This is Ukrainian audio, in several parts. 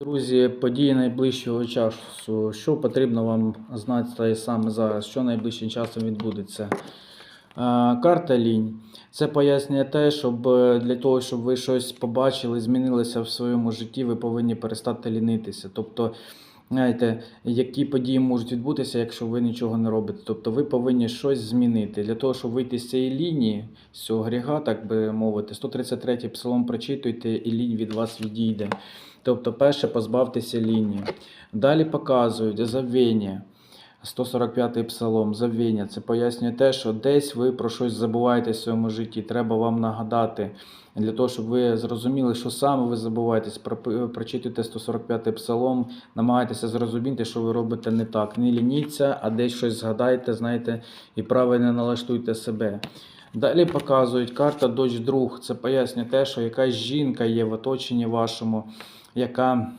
Друзі, події найближчого часу. Що потрібно вам знати саме зараз? Що найближчим часом відбудеться? Карта лінь. Це пояснює те, щоб е, для того, щоб ви щось побачили, змінилося в своєму житті, ви повинні перестати лінитися. Тобто, знаєте, які події можуть відбутися, якщо ви нічого не робите. Тобто ви повинні щось змінити. Для того, щоб вийти з цієї лінії, з цього гріха, так би мовити, 133 псалом прочитуйте, і лінь від вас відійде. Тобто, перше, позбавтеся лінії. Далі показують забвіння. 145-й псалом, забвіння. Це пояснює те, що десь ви про щось забуваєте в своєму житті. Треба вам нагадати для того, щоб ви зрозуміли, що саме ви забуваєтесь. Про- Прочитуйте 145-й псалом, намагайтеся зрозуміти, що ви робите не так. Не лініться, а десь щось згадайте, знаєте, і правильно налаштуйте себе. Далі показують карта дощ друг. Це пояснює те, що якась жінка є в оточенні вашому, яка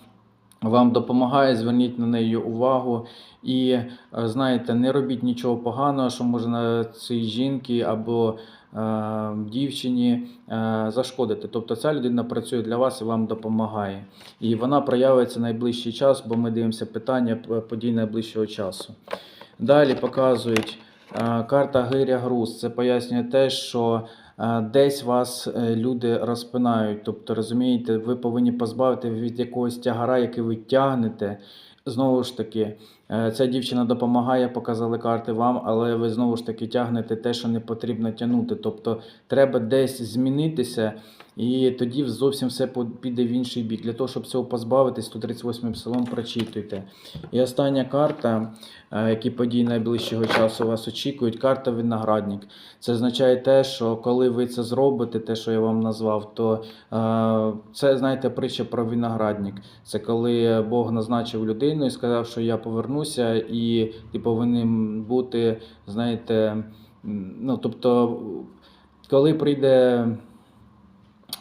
вам допомагає, зверніть на неї увагу. І е, знаєте, не робіть нічого поганого, що може на цій жінці або е, дівчині е, зашкодити. Тобто ця людина працює для вас і вам допомагає. І вона проявиться найближчий час, бо ми дивимося питання подій найближчого часу. Далі показують е, карта Гиря Груз. Це пояснює те, що десь вас е, люди розпинають. Тобто, розумієте, ви повинні позбавити від якогось тягара, який ви тягнете. Знову ж таки, е, ця дівчина допомагає, показали карти вам, але ви знову ж таки тягнете те, що не потрібно тягнути. Тобто треба десь змінитися, і тоді зовсім все піде в інший бік. Для того, щоб цього позбавитись, 138 псалом прочитуйте. І остання карта, е, які події найближчого часу вас очікують, карта виноградник. Це означає те, що коли ви це зробите, те, що я вам назвав, то е, це знаєте притча про виноградник. Це коли Бог назначив людину і сказав, що я повернуся, і ти повинен бути, знаєте, ну тобто, коли прийде.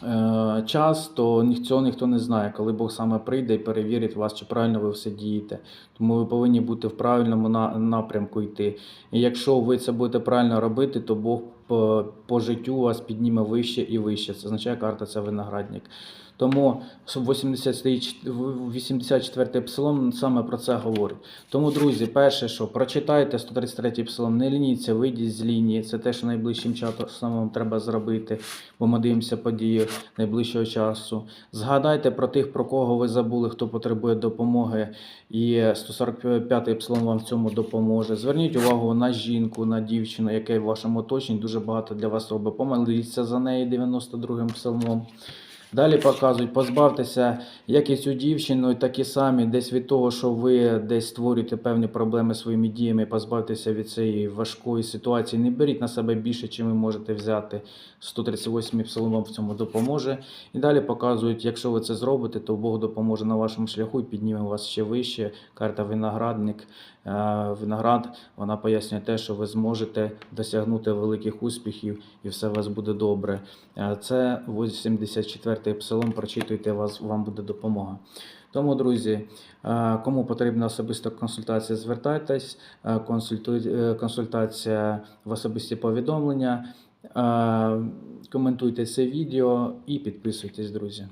Е, Час, то цього ніхто не знає, коли Бог саме прийде і перевірить вас, чи правильно ви все дієте. Тому ви повинні бути в правильному напрямку йти. І якщо ви це будете правильно робити, то Бог по, по життю вас підніме вище і вище. Це означає карта це виноградник. Тому 84 псалом саме про це говорить. Тому, друзі, перше, що прочитайте 133 псалом, не лініться, вийдіть з лінії. Це те, що найближчим часом вам треба зробити, бо ми дивимося події найближчого часу. Згадайте про тих, про кого ви забули, хто потребує допомоги. І 145-й псалом вам в цьому допоможе. Зверніть увагу на жінку, на дівчину, яка в вашому оточенні дуже багато для вас робить. Помоліться за неї 92-м псалмом. Далі показують, позбавтеся як і цю дівчину, так і самі десь від того, що ви десь створюєте певні проблеми своїми діями, позбавтеся від цієї важкої ситуації. Не беріть на себе більше, чим ви можете взяти. 138 псаломом в цьому допоможе. І далі показують, якщо ви це зробите, то Бог допоможе на вашому шляху і підніме вас ще вище. Карта виноградник. Е, Виноград вона пояснює те, що ви зможете досягнути великих успіхів і все у вас буде добре. Е, Це 84-й псалом. Прочитуйте, вас вам буде допомога. Тому, друзі, е, кому потрібна особиста консультація, звертайтесь. Консультація в особисті повідомлення. Коментуйте це відео і підписуйтесь, друзі.